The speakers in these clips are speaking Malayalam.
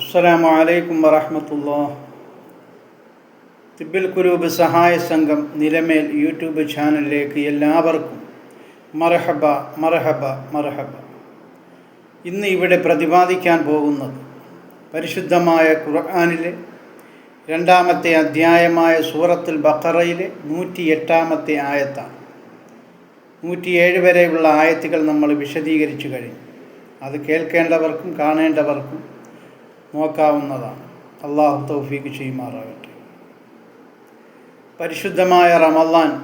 അസ്സലാമു അലൈക്കും വറഹമത്തുള്ള. തിബിൽ കുരൂബ് സഹായ സംഘം നിലമേൽ യൂട്യൂബ് ചാനലിലേക്ക് എല്ലാവർക്കും മർഹബ മർഹബ മർഹബ. ഇന്ന് ഇവിടെ പ്രതിപാദിക്കാൻ പോകുന്നത് പരിശുദ്ധമായ ഖുർആാനിലെ രണ്ടാമത്തെ അധ്യായമായ സൂറത്തുൽ ബക്കറയിലെ നൂറ്റി എട്ടാമത്തെ ആയത്താണ്. നൂറ്റിയേഴ് വരെയുള്ള ആയത്തുകൾ നമ്മൾ വിശദീകരിച്ചു കഴിഞ്ഞു. അത് കേൾക്കേണ്ടവർക്കും കാണേണ്ടവർക്കും നോക്കാവുന്നതാണ്. അള്ളാഹു തൗഫീക്ക് ചെയ്യുമാറാകട്ടെ. പരിശുദ്ധമായ റമല്ലാൻ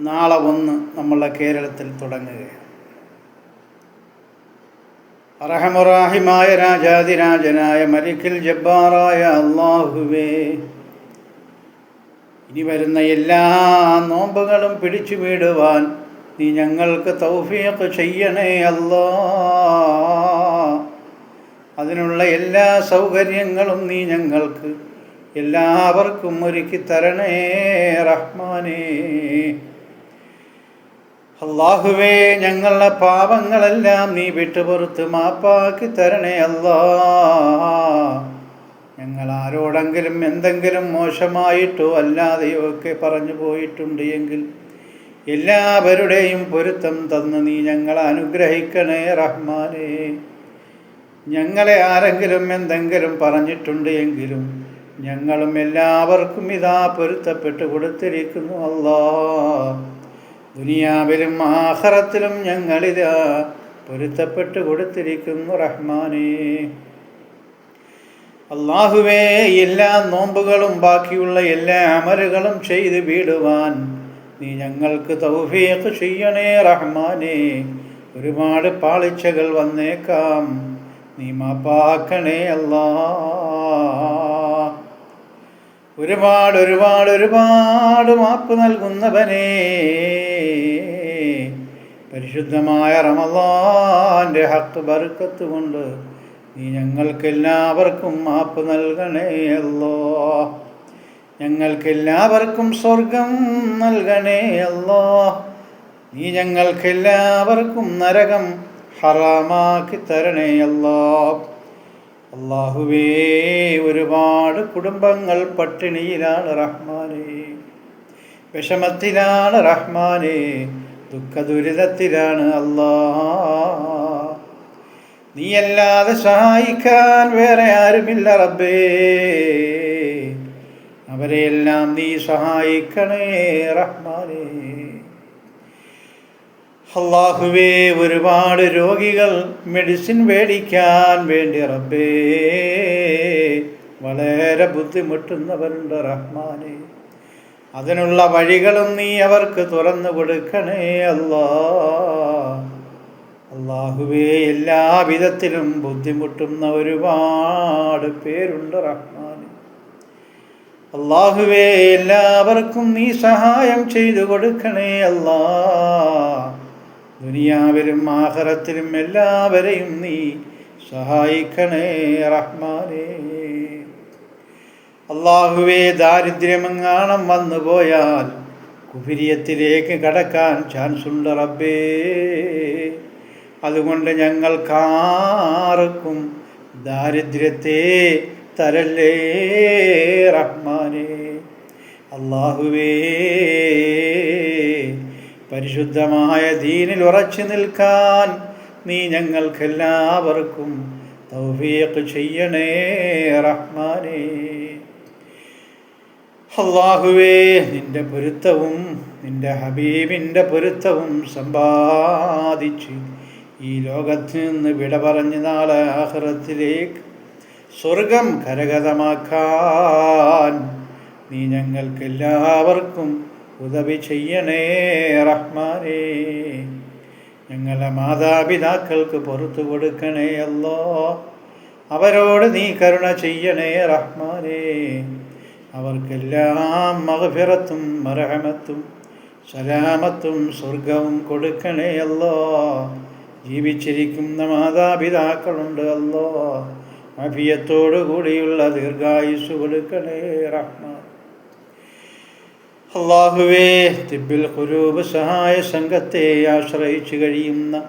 നാളെ ഒന്ന് നമ്മളുടെ കേരളത്തിൽ തുടങ്ങുകയാണ്. അറഹമുറാഹിമായ രാജാതിരാജനായ മലിക്കിൽ ജബ്ബാറായ അള്ളാഹുവേ ഇനി വരുന്ന എല്ലാ നോമ്പുകളും പിടിച്ചു വീടുവാൻ നീ ഞങ്ങൾക്ക് തൗഫീഖ് ചെയ്യണേ അല്ലാ. അതിനുള്ള എല്ലാ സൗകര്യങ്ങളും നീ ഞങ്ങൾക്ക് എല്ലാവർക്കും ഒരുക്കി തരണേ റഹ്മാനേ. അള്ളാഹുവേ ഞങ്ങളുടെ പാപങ്ങളെല്ലാം നീ വിട്ടുപുറത്ത് മാപ്പാക്കി തരണേ അല്ലാ. ഞങ്ങൾ ആരോടെങ്കിലും എന്തെങ്കിലും മോശമായിട്ടോ അല്ലാതെയോ ഒക്കെ പറഞ്ഞു പോയിട്ടുണ്ട് എങ്കിൽ എല്ലാവരുടെയും പൊരുത്തം തന്ന് നീ ഞങ്ങളെ അനുഗ്രഹിക്കണേ റഹ്മാനേ. ഞങ്ങളെ ആരെങ്കിലും എന്തെങ്കിലും പറഞ്ഞിട്ടുണ്ട് എങ്കിലും ഞങ്ങളും എല്ലാവർക്കും ഇതാ പൊരുത്തപ്പെട്ട് കൊടുത്തിരിക്കുന്നു. അല്ലാ ദുനിയാവിലും ആഹറത്തിലും ഞങ്ങളിതാ പൊരുത്തപ്പെട്ട് കൊടുത്തിരിക്കുന്നു റഹ്മാനേ. അള്ളാഹുവേ എല്ലാ നോമ്പുകളും ബാക്കിയുള്ള എല്ലാ അമലുകളും ചെയ്ത് വീടുവാൻ നീ ഞങ്ങൾക്ക് തൗഫീഖ് ചെയ്യണേ റഹ്മാനേ. ഒരുപാട് പാളിച്ചകൾ വന്നേക്കാം. നീ അല്ലാ. ഒരുപാട് ഒരുപാട് ഒരുപാട് മാപ്പ് നൽകുന്നവനേ. പരിശുദ്ധമായ റമലാന്റെ ഹത്ത് ബറുക്കത്ത് കൊണ്ട് നീ ഞങ്ങൾക്കെല്ലാവർക്കും മാപ്പ് നൽകണേ അല്ലോ. ഞങ്ങൾക്കെല്ലാവർക്കും സ്വർഗം നൽകണേ അല്ലോ. നീ ഞങ്ങൾക്കെല്ലാവർക്കും നരകം ഹറാമാക്കി തരണേ അല്ലാ. അള്ളാഹുവേ ഒരുപാട് കുടുംബങ്ങൾ പട്ടിണിയിലാണ് റഹ്മാനെ. വിഷമത്തിലാണ് റഹ്മാനെ. ദുഃഖ ദുരിതത്തിലാണ് അല്ലാ. നീയല്ലാതെ സഹായിക്കാൻ വേറെ ആരുമില്ല റബ്ബേ. അവരെയെല്ലാം നീ സഹായിക്കണേ റഹ്മാനേ. അള്ളാഹുവേ ഒരുപാട് രോഗികൾ മെഡിസിൻ മേടിക്കാൻ വേണ്ടി റബ്ബേ വളരെ ബുദ്ധിമുട്ടുന്നവരുണ്ട് റഹ്മാനെ. അതിനുള്ള വഴികളും നീ അവർക്ക് തുറന്നു കൊടുക്കണേ അല്ലാ. അള്ളാഹുവേ എല്ലാ വിധത്തിലും ബുദ്ധിമുട്ടുന്ന ഒരുപാട് പേരുണ്ട് റഹ്മാൻ അള്ളാഹുവേ എല്ലാവർക്കും നീ സഹായം ചെയ്തു കൊടുക്കണേ അല്ലാ. ദുനിയാവിലും ആഹറത്തിലും എല്ലാവരെയും നീ സഹായിക്കണേ റഹ്മാനേ. അള്ളാഹുവേ ദാരിദ്ര്യമെങ്ങാണം വന്നു പോയാൽ കുബിരിയത്തിലേക്ക് കടക്കാൻ ചാൻസ് ഉണ്ട് റബ്ബേ. അതുകൊണ്ട് ഞങ്ങൾക്കാർക്കും ദാരിദ്ര്യത്തെ തരല്ലേ റഹ്മാനേ. അള്ളാഹുവേ പരിശുദ്ധമായ ദീനിൽ ഉറച്ചു നിൽക്കാൻ നീ ഞങ്ങൾക്കെല്ലാവർക്കും തൗഫീഖ് ചെയ്യണേ റഹ്മാനേ. അള്ളാഹുവേ നിന്റെ പൊരുത്തവും നിന്റെ ഹബീബിന്റെ പൊരുത്തവും സമ്പാദിച്ച് ഈ ലോകത്ത് നിന്ന് വിട പറഞ്ഞ നാളെ ആഹ്റത്തിലേക്ക് സ്വർഗം കരഗതമാക്കാൻ നീ ഞങ്ങൾക്കെല്ലാവർക്കും ഉദവി ചെയ്യണേ റഹ്മാനേ. ഞങ്ങളെ മാതാപിതാക്കൾക്ക് പുറത്തു കൊടുക്കണേ അല്ലോ. അവരോട് നീ കരുണ ചെയ്യണേ റഹ്മാനേ. അവർക്കെല്ലാം മഹഫിറത്തും മറഹമത്തും സലാമത്തും സ്വർഗവും കൊടുക്കണേ അല്ലോ. ജീവിച്ചിരിക്കുന്ന മാതാപിതാക്കളുണ്ട് അല്ലോ. അഭിയത്തോടു കൂടിയുള്ള ദീർഘായുസ് കൊടുക്കണേ റഹ്മാൻ അള്ളാഹുവേ തിബിൽ കുരൂപ് സഹായ സംഘത്തെ ആശ്രയിച്ചു കഴിയുന്ന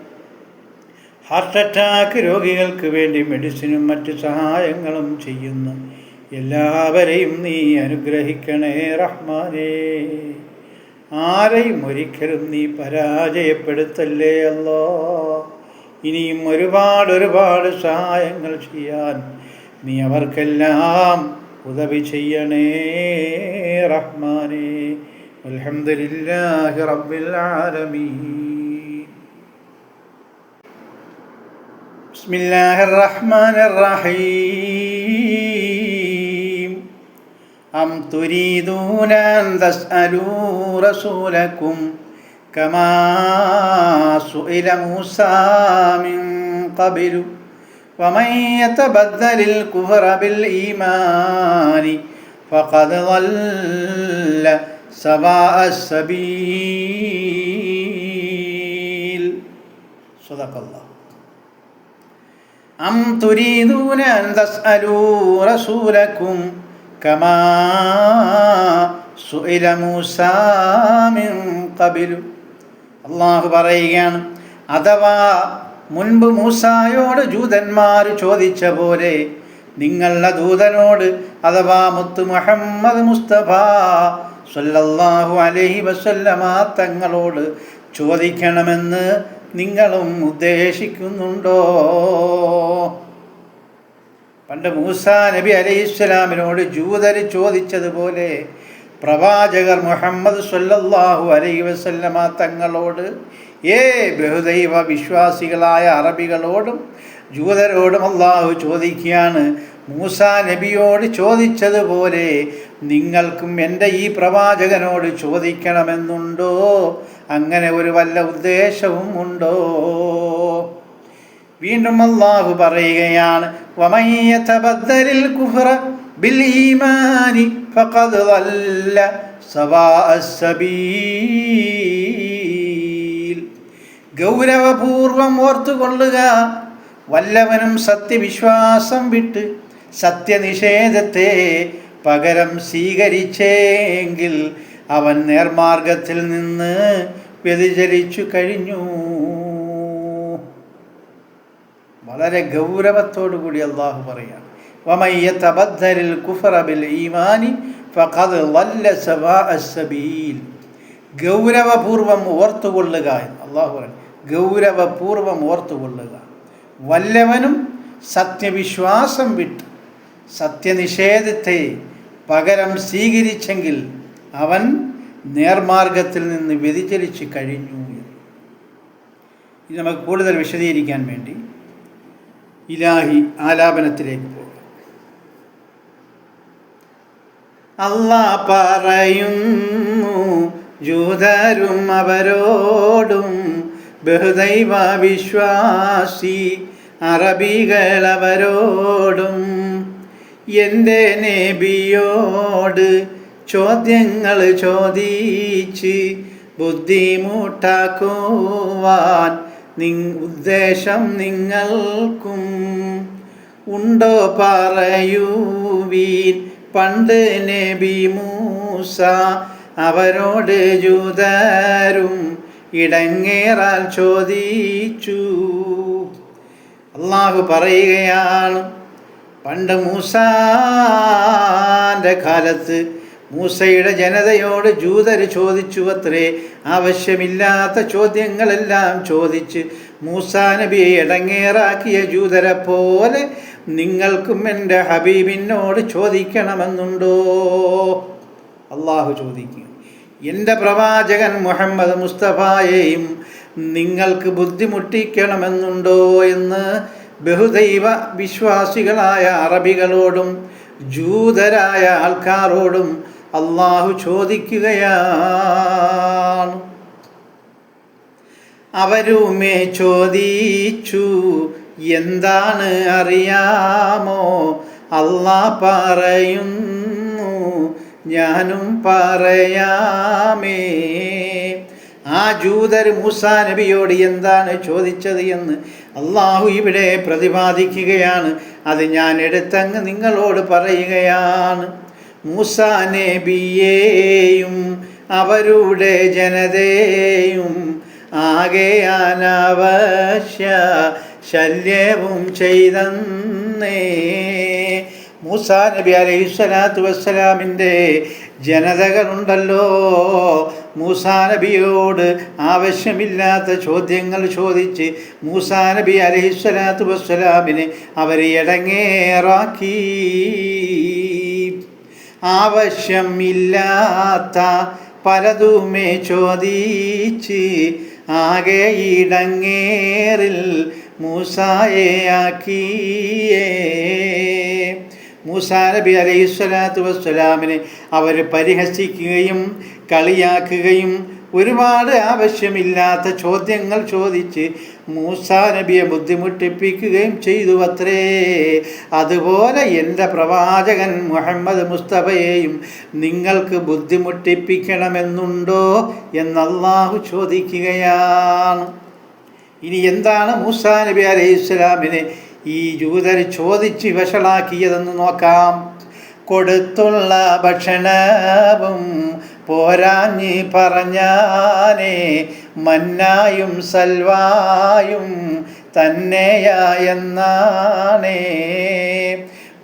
ഹാർട്ട് അറ്റാക്ക് രോഗികൾക്ക് വേണ്ടി മെഡിസിനും മറ്റ് സഹായങ്ങളും ചെയ്യുന്ന. എല്ലാവരെയും നീ അനുഗ്രഹിക്കണേ റഹ്മാനേ. ആരെയും ഒരിക്കലും നീ പരാജയപ്പെടുത്തല്ലേ അല്ലോ. ഇനിയും ഒരുപാട് ഒരുപാട് സഹായങ്ങൾ ചെയ്യാൻ നീ അവർക്കെല്ലാം ഉദവി ചെയ്യണേ റഹ്മാനേ. അൽഹംദുലില്ലാഹി റബ്ബിൽ ആലമീൻ. ബിസ്മില്ലാഹിർ റഹ്മാനിർ റഹീം അം തുരീദൂന തസ്അലൂ റസൂലക്കും കമാ സുഇല മൂസ മിൻ ഖബലു. ومن يتبدل الكفر بالإيمان فقد ضل سواء السبيل صدق الله أم تريدون أن تسألوا رسولكم كما سئل موسى من قبل അള്ളാഹു പറയുകയാണ് അഥവാ മുൻപ് മൂസായോട് ജൂതന്മാർ ചോദിച്ച പോലെ നിങ്ങളുടെ ദൂതനോട് അഥവാ മുത്ത് മുഹമ്മദ് മുസ്തഫ സല്ലല്ലാഹു അലൈഹി വസല്ലമ തങ്ങളോട് ചോദിക്കണമെന്ന് നിങ്ങളും ഉദ്ദേശിക്കുന്നുണ്ടോ? പണ്ട് മൂസ നബി അലൈഹി സ്വലാമിനോട് ജൂതർ ചോദിച്ചതുപോലെ പ്രവാചകർ മുഹമ്മദ് സല്ലല്ലാഹു അലൈഹി വസല്ലമ തങ്ങളോട് ഏ ബഹുദൈവ വിശ്വാസികളായ അറബികളോടും ജൂതരോടും അള്ളാഹു ചോദിക്കുകയാണ് മൂസ നബിയോട് ചോദിച്ചതുപോലെ നിങ്ങൾക്കും എന്റെ ഈ പ്രവാചകനോട് ചോദിക്കണമെന്നുണ്ടോ? അങ്ങനെ ഒരു വല്ല ഉദ്ദേശവും ഉണ്ടോ? വീണ്ടും അള്ളാഹു പറയുകയാണ് ഫഖദ് സവാഅ സബീൽ. ഗൗരവപൂർവം ഓർത്തുകൊള്ളുക. വല്ലവനും സത്യവിശ്വാസം വിട്ട് സത്യനിഷേധത്തെ പകരം സ്വീകരിച്ചെങ്കിൽ അവൻ നേർമാർഗത്തിൽ നിന്ന് വ്യതിചരിച്ചു കഴിഞ്ഞു. വളരെ ഗൗരവത്തോടു കൂടി അള്ളാഹു പറയാണ് വമയ്യതബദ്ദലിൽ കുഫറ ബിൽ ഈമാനി ഫഖദ് സവാഅ സബീൽ. ഗൗരവപൂർവം ഓർത്തുകൊള്ളുക എന്ന് അള്ളാഹു പറയും ഗൗരവപൂർവം ഓർത്തുകൊള്ളുക. വല്ലവനും സത്യവിശ്വാസം വിട്ട് സത്യനിഷേധത്തെ പകരം സ്വീകരിച്ചെങ്കിൽ അവൻ നേർമാർഗത്തിൽ നിന്ന് വ്യതിചലിച്ച് കഴിഞ്ഞു ഇത് നമുക്ക് കൂടുതൽ വിശദീകരിക്കാൻ വേണ്ടി ഇലാഹി ആലാപനത്തിലേക്ക് പോകും. അല്ലാ പറയുന്നു ജൂതരും അവരോടും ബഹുദൈവ വിശ്വാസി അറബികളവരോടും എന്റെ നേബിയോട് ചോദ്യങ്ങൾ ചോദിച്ച് ബുദ്ധിമുട്ടാക്കുവാൻ നി ഉദ്ദേശം നിങ്ങൾക്കും ഉണ്ടോ പറയുവീൻ. പണ്ട് നബി മൂസ അവരോട് ജൂതരും ഇടങ്ങേറാൽ ചോദിച്ചു. അള്ളാഹു പറയുകയാണ് പണ്ട് മൂസാന്റെ കാലത്ത് മൂസയുടെ ജനതയോട് ജൂതർ ചോദിച്ചു അത്രേ ആവശ്യമില്ലാത്ത ചോദ്യങ്ങളെല്ലാം ചോദിച്ച് മൂസാ നബിയെ ഇടങ്ങേറാക്കിയ ജൂതരെ പോലെ നിങ്ങൾക്കും എന്റെ ഹബീബിനോട് ചോദിക്കണമെന്നുണ്ടോ? അള്ളാഹു ചോദിക്കുക എന്റെ പ്രവാചകൻ മുഹമ്മദ് മുസ്തഫായെയും നിങ്ങൾക്ക് ബുദ്ധിമുട്ടിക്കണമെന്നുണ്ടോ എന്ന് ബഹുദൈവ വിശ്വാസികളായ അറബികളോടും ജൂതരായ ആൾക്കാരോടും അള്ളാഹു ചോദിക്കുകയാണ്. അവരുമേ ചോദിച്ചു എന്താണ് അറിയാമോ? അള്ളാ പറയുന്നു ഞാനും പറയാമേ. ആ ജൂതർ മൂസാ നബിയോട് എന്താണ് ചോദിച്ചത് എന്ന് അള്ളാഹു ഇവിടെ പ്രതിപാദിക്കുകയാണ്. അത് ഞാൻ എടുത്തങ്ങ് നിങ്ങളോട് പറയുകയാണ്. മൂസാ നബിയേയും അവരുടെ ജനതയെയും ആകെ അനാവശ്യ ശല്യവും ചെയ്തന്നേ. മൂസാ നബി അലൈഹി സ്വലാത്തു വസ്സലാമിന്റെ ജനതകളുണ്ടല്ലോ. മൂസ നബിയോട് ആവശ്യമില്ലാത്ത ചോദ്യങ്ങൾ ചോദിച്ച് മൂസ നബി അലൈഹി സ്വലാത്തു വസ്സലാമിനെ അവർ ഇടങ്ങേറാക്കി. ആവശ്യമില്ലാത്ത പലതുമേ ചോദിച്ച് ആകെ ഇടങ്ങേറിൽ മൂസായെ ആക്കിയേ. മൂസാ നബി അലൈഹി സ്വലാത്തു വസ്സലാമിനെ അവർ പരിഹസിക്കുകയും കളിയാക്കുകയും ഒരുപാട് ആവശ്യമില്ലാത്ത ചോദ്യങ്ങൾ ചോദിച്ച് മൂസാ നബിയെ ബുദ്ധിമുട്ടിപ്പിക്കുകയും ചെയ്തു അത്രേ. അതുപോലെ എന്റെ പ്രവാചകൻ മുഹമ്മദ് മുസ്തഫയെയും നിങ്ങൾക്ക് ബുദ്ധിമുട്ടിപ്പിക്കണമെന്നുണ്ടോ എന്നല്ലാഹു ചോദിക്കുകയാണ്. ഇനി എന്താണ് മൂസാ നബി അലൈഹി ഇസ്ലാമിനെ ഈ ജൂതർ ചോദിച്ച് വഷളാക്കിയതെന്ന് നോക്കാം. കൊടുത്തുള്ള ഭക്ഷണവും പോരാഞ്ഞ് പറഞ്ഞാനേ മന്നായും സൽവായും തന്നെയായെന്നാണേ.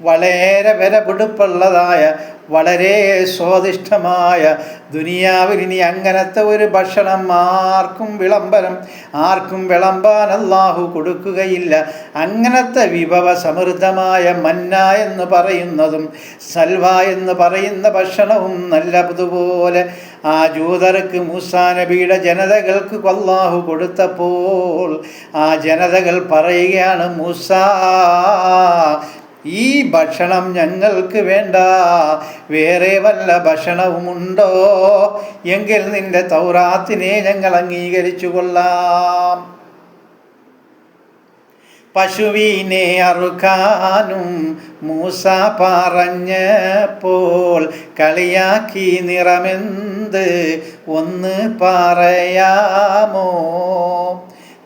വളരെ വിലപിടുപ്പുള്ളതായ വളരെ സ്വാദിഷ്ടമായ ദുനിയാവിൽ ഇനി അങ്ങനത്തെ ഒരു ഭക്ഷണം ആർക്കും വിളംബരം ആർക്കും വിളമ്പാൻ അല്ലാഹു കൊടുക്കുകയില്ല. അങ്ങനത്തെ വിഭവ സമൃദ്ധമായ മന്ന എന്ന് പറയുന്നതും സൽവ എന്ന് പറയുന്ന ഭക്ഷണവും നല്ലതുപോലെ ആ ജൂതർക്ക് മൂസാ നബിയുടെ ജനതകൾക്ക് അല്ലാഹു കൊടുത്തപ്പോൾ ആ ജനതകൾ പറയുകയാണ് മൂസാ ഈ ഭക്ഷണം ഞങ്ങൾക്ക് വേണ്ട. വേറെ വല്ല ഭക്ഷണവുമുണ്ടോ? എങ്കിൽ നിന്റെ തൗറാത്തിനെ ഞങ്ങൾ അംഗീകരിച്ചു കൊള്ളാം. പശുവിനെ അറുക്കാനും മൂസ പറഞ്ഞപ്പോൾ കളിയാക്കി നിറമെന്ത്? ഒന്ന് പറയാമോ?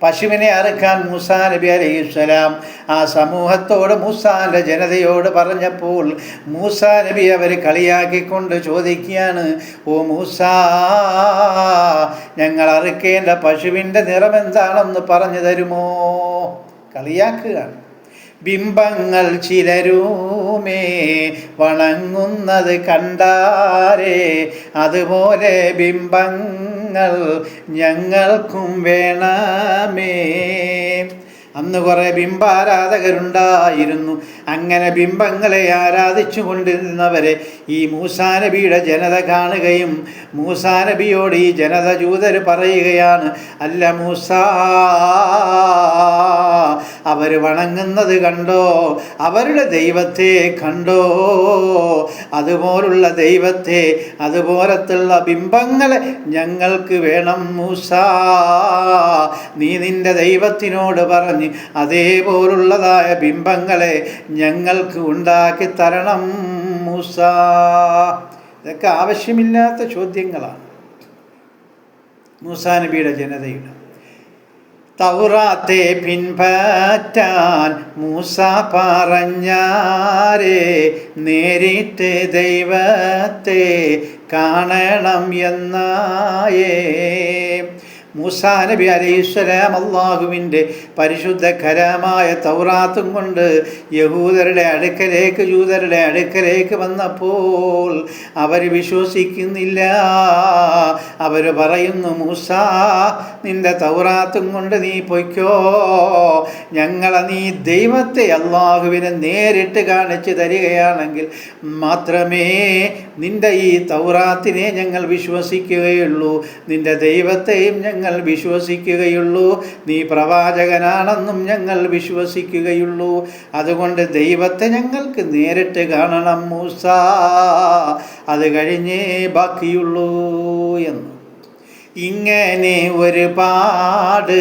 പശുവിനെ അറുക്കാൻ മൂസാ നബി അലൈഹി സ്വലാം ആ സമൂഹത്തോട് മൂസാന്റെ ജനതയോട് പറഞ്ഞപ്പോൾ മൂസാ നബി അവർ കളിയാക്കിക്കൊണ്ട് ചോദിക്കുകയാണ് ഓ മൂസ ഞങ്ങൾ അറുക്കേണ്ട പശുവിന്റെ നിറം എന്താണെന്ന് പറഞ്ഞു തരുമോ? കളിയാക്കുകയാണ്. ബിംബങ്ങൾ ചിലരൂമേ വണങ്ങുന്നത് കണ്ടാരേ. അതുപോലെ ബിംബങ്ങൾ ഞങ്ങൾക്കും വേണമേ. അന്ന് കുറെ ബിംബാരാധകരുണ്ടായിരുന്നു. അങ്ങനെ ബിംബങ്ങളെ ആരാധിച്ചു കൊണ്ടിരുന്നവരെ ഈ മൂസാനബിയുടെ ജനത കാണുകയും മൂസാനബിയോട് ഈ ജനത ജൂതർ പറയുകയാണ് അല്ല മൂസാ വണങ്ങുന്നത് കണ്ടോ? അവരുടെ ദൈവത്തെ കണ്ടോ? അതുപോലുള്ള ദൈവത്തെ അതുപോലത്തുള്ള ബിംബങ്ങളെ ഞങ്ങൾക്ക് വേണം മൂസ. നീ നിന്റെ ദൈവത്തിനോട് പറഞ്ഞ് അതേപോലുള്ളതായ ബിംബങ്ങളെ ഞങ്ങൾക്ക് ഉണ്ടാക്കി തരണം മൂസ. ഇതൊക്കെ ആവശ്യമില്ലാത്ത ചോദ്യങ്ങളാണ്. മൂസാനബിയുടെ ജനതയുടെ തൗറാത്തെ പിൻപറ്റാൻ മൂസ പറഞ്ഞാരേ നേരിട്ട് ദൈവത്തെ കാണണം എന്നായേ. മൂസാ നബി അലൈസ്വലാം അള്ളാഹുവിന്റെ പരിശുദ്ധ ഖരമായ തൗറാത്തും കൊണ്ട് യഹൂദരുടെ അടുക്കലേക്ക് ജൂതരുടെ അടുക്കലേക്ക് വന്നപ്പോൾ അവർ വിശ്വസിക്കുന്നില്ല. അവർ പറയുന്നു മൂസാ നിന്റെ തൗറാത്തും കൊണ്ട് നീ പൊയ്ക്കോ. ഞങ്ങളെ നീ ദൈവത്തെ അള്ളാഹുവിനെ നേരിട്ട് കാണിച്ചു തരികയാണെങ്കിൽ മാത്രമേ നിന്റെ ഈ തൗറാത്തിനെ ഞങ്ങൾ വിശ്വസിക്കുകയുള്ളൂ. നിന്റെ ദൈവത്തെയും ഞങ്ങൾ വിശ്വസിക്കുകയുള്ളൂ. നീ പ്രവാചകനാണെന്നും ഞങ്ങൾ വിശ്വസിക്കുകയുള്ളൂ. അതുകൊണ്ട് ദൈവത്തെ ഞങ്ങൾക്ക് നേരിട്ട് കാണണം മൂസ. അത് കഴിഞ്ഞേ ബാക്കിയുള്ളൂ എന്ന്. ഇങ്ങനെ ഒരുപാട്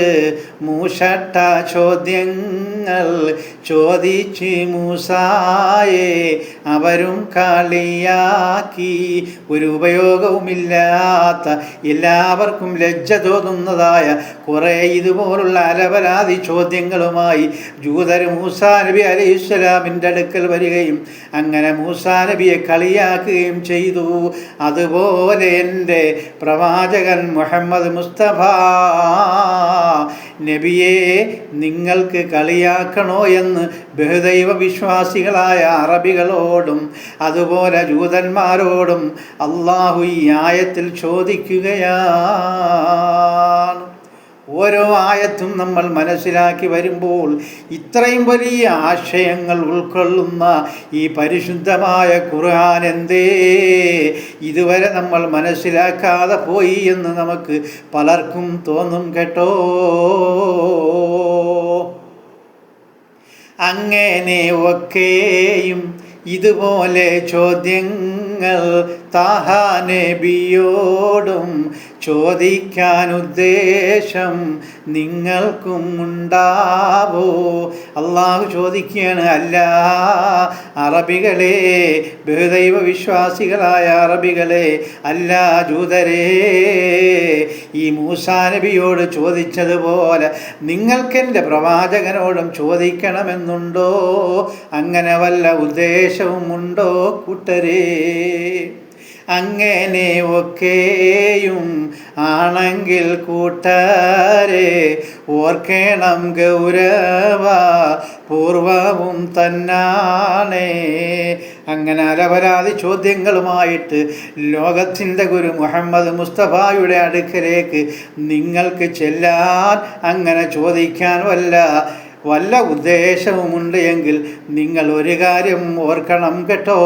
മൂഷട്ട ചോദ്യങ്ങൾ ചോദിച്ച് മൂസായെ അവരും കളിയാക്കി. ഒരു ഉപയോഗവുമില്ലാത്ത എല്ലാവർക്കും ലജ്ജ തോന്നുന്നതായ കുറേ ഇതുപോലുള്ള അലപരാതി ചോദ്യങ്ങളുമായി ജൂതർ മൂസാ നബി അലൈഹി ഇസ്ലാമിന്റെ അടുക്കൽ വരികയും അങ്ങനെ മൂസാ നബിയെ കളിയാക്കുകയും ചെയ്തു. അതുപോലെ എന്റെ പ്രവാചകൻ മുഹമ്മദ് മുസ്തഫ. നബിയെ നിങ്ങൾക്ക് കളിയാക്കണോ എന്ന് ബഹുദൈവ വിശ്വാസികളായ അറബികളോടും അതുപോലെ ജൂതന്മാരോടും അള്ളാഹു ഈ ആയത്തിൽ ചോദിക്കുകയാണ്. ഓരോ ആയത്തും നമ്മൾ മനസ്സിലാക്കി വരുമ്പോൾ ഇത്രയും വലിയ ആശയങ്ങൾ ഉൾക്കൊള്ളുന്ന ഈ പരിശുദ്ധമായ ഖുർആൻ എന്തേ? ഇതുവരെ നമ്മൾ മനസ്സിലാക്കാതെ പോയി എന്ന് നമുക്ക് പലർക്കും തോന്നും കേട്ടോ. അങ്ങനെ ഒക്കെയും ഇതുപോലെ ചോദ്യങ്ങൾ താഹാനബിയോടും ചോദിക്കാൻ ഉദ്ദേശം നിങ്ങൾക്കും ഉണ്ടാവോ? അള്ളാഹു ചോദിക്കുകയാണ് അല്ല അറബികളെ ബഹുദൈവ വിശ്വാസികളായ അറബികളെ അല്ല ജൂതരേ ഈ മൂസാ നബിയോട് ചോദിച്ചതുപോലെ നിങ്ങൾക്കെന്റെ പ്രവാചകനോടും ചോദിക്കണമെന്നുണ്ടോ? അങ്ങനെ വല്ല ഉദ്ദേശവും ഉണ്ടോ കൂട്ടരേ? അങ്ങനെ ഒക്കെയും ആണെങ്കിൽ കൂട്ടാരെ ഓർക്കണം ഗൗരവ പൂർവവും തന്നാണേ. അങ്ങനെ അലപരാതി ചോദ്യങ്ങളുമായിട്ട് ലോകത്തിന്റെ ഗുരു മുഹമ്മദ് മുസ്തഫായുടെ അടുക്കലേക്ക് നിങ്ങൾക്ക് ചെല്ലാൻ അങ്ങനെ ചോദിക്കാൻ വല്ല വല്ല ഉദ്ദേശവുമുണ്ട് എങ്കിൽ നിങ്ങൾ ഒരു കാര്യം ഓർക്കണം കേട്ടോ.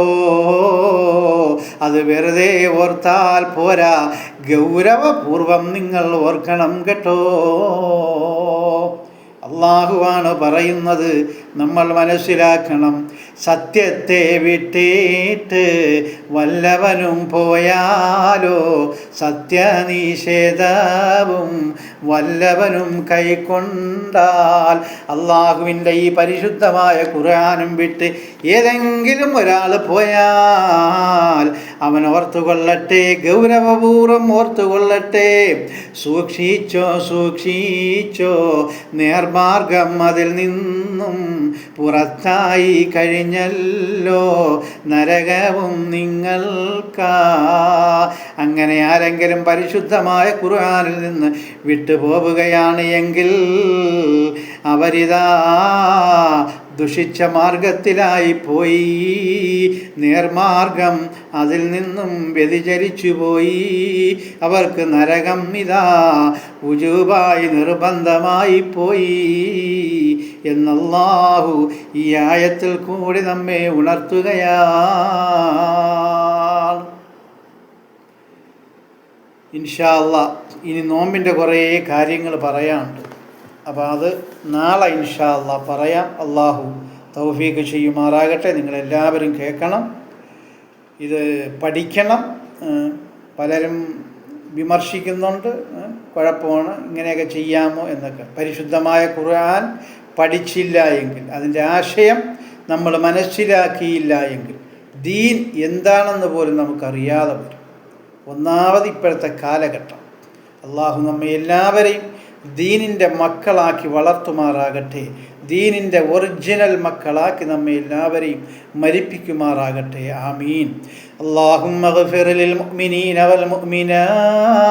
അത് വെറുതെ ഓർത്താൽ പോരാ. ഗൗരവപൂർവം നിങ്ങൾ ഓർക്കണം കേട്ടോ. അള്ളാഹുവാണ് പറയുന്നത് നമ്മൾ മനസ്സിലാക്കണം. സത്യത്തെ വിട്ടിട്ട് വല്ലവനും പോയാലോ? സത്യനിഷേധവും വല്ലവനും കൈക്കൊണ്ടാൽ അള്ളാഹുവിന്റെ ഈ പരിശുദ്ധമായ ഖുർആാനും വിട്ട് ഏതെങ്കിലും ഒരാൾ പോയാൽ അവൻ ഓർത്തുകൊള്ളട്ടെ ഗൗരവപൂർവം ഓർത്തുകൊള്ളട്ടെ. സൂക്ഷിച്ചോ സൂക്ഷിച്ചോ നേർമാർഗം അതിൽ നിന്നും പുറത്തായി കഴിഞ്ഞല്ലോ. നരകവും നിങ്ങൾക്കാ. അങ്ങനെ ആരെങ്കിലും പരിശുദ്ധമായ ഖുർആാനിൽ നിന്ന് വിട്ടുപോവുകയാണ് എങ്കിൽ അവരിതാ ദുഷിച്ച മാർഗത്തിലായി പോയി. നേർമാർഗം അതിൽ നിന്നും വ്യതിചരിച്ചു പോയി. അവർക്ക് നരകം ഇതാ ഉജുബായി നിർബന്ധമായി പോയി എന്നല്ലാഹു ഈ ആയത്തിൽ കൂടി നമ്മെ ഉണർത്തുകയാണ് ഇൻഷാല്ല ഇനി നോമ്പിന്റെ കുറേ കാര്യങ്ങൾ പറയാനുണ്ട്. അപ്പോൾ അത് നാളെ ഇൻഷാല്ല പറയാം. അള്ളാഹു തൗഫീക്ക് ചെയ്യുമാറാകട്ടെ. നിങ്ങളെല്ലാവരും കേൾക്കണം. ഇത് പഠിക്കണം. പലരും വിമർശിക്കുന്നുണ്ട്. കുഴപ്പമാണ്. ഇങ്ങനെയൊക്കെ ചെയ്യാമോ എന്നൊക്കെ. പരിശുദ്ധമായ ഖുർആൻ പഠിച്ചില്ല എങ്കിൽ അതിന്റെ ആശയം നമ്മൾ മനസ്സിലാക്കിയില്ല എങ്കിൽ ദീൻ എന്താണെന്ന് പോലും നമുക്കറിയാതെ വരും. ഒന്നാമത് ഇപ്പോഴത്തെ കാലഘട്ടം. അള്ളാഹു നമ്മെ എല്ലാവരെയും ദീനിൻ്റെ മക്കളാക്കി വളർത്തുമാറാകട്ടെ ദീനിൻ്റെ ഒറിജിനൽ മക്കളാക്കി നമ്മെ എല്ലാവരെയും മരിപ്പിക്കുമാറാകട്ടെ ആമീൻ അള്ളാഹും للمؤمنين والمؤمنات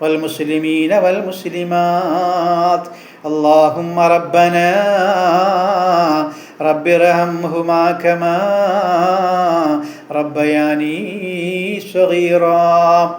والمسلمين والمسلمات اللهم ربنا رب ارحمهما كما ربياني صغيرا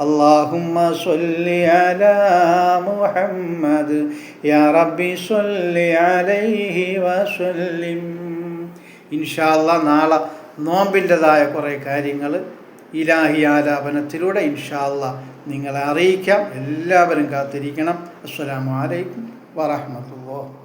اللهم صل على محمد يا ربي صل عليه وسلم ഇൻഷാല്ല നാളെ നോമ്പിൻ്റെതായ കുറേ കാര്യങ്ങൾ ഇലാഹി ആലാപനത്തിലൂടെ ഇൻഷാല്ല നിങ്ങളെ അറിയിക്കാം എല്ലാവരും കാത്തിരിക്കണം അസ്സലാമു അലൈക്കും വറഹമത്തുള്ളാഹി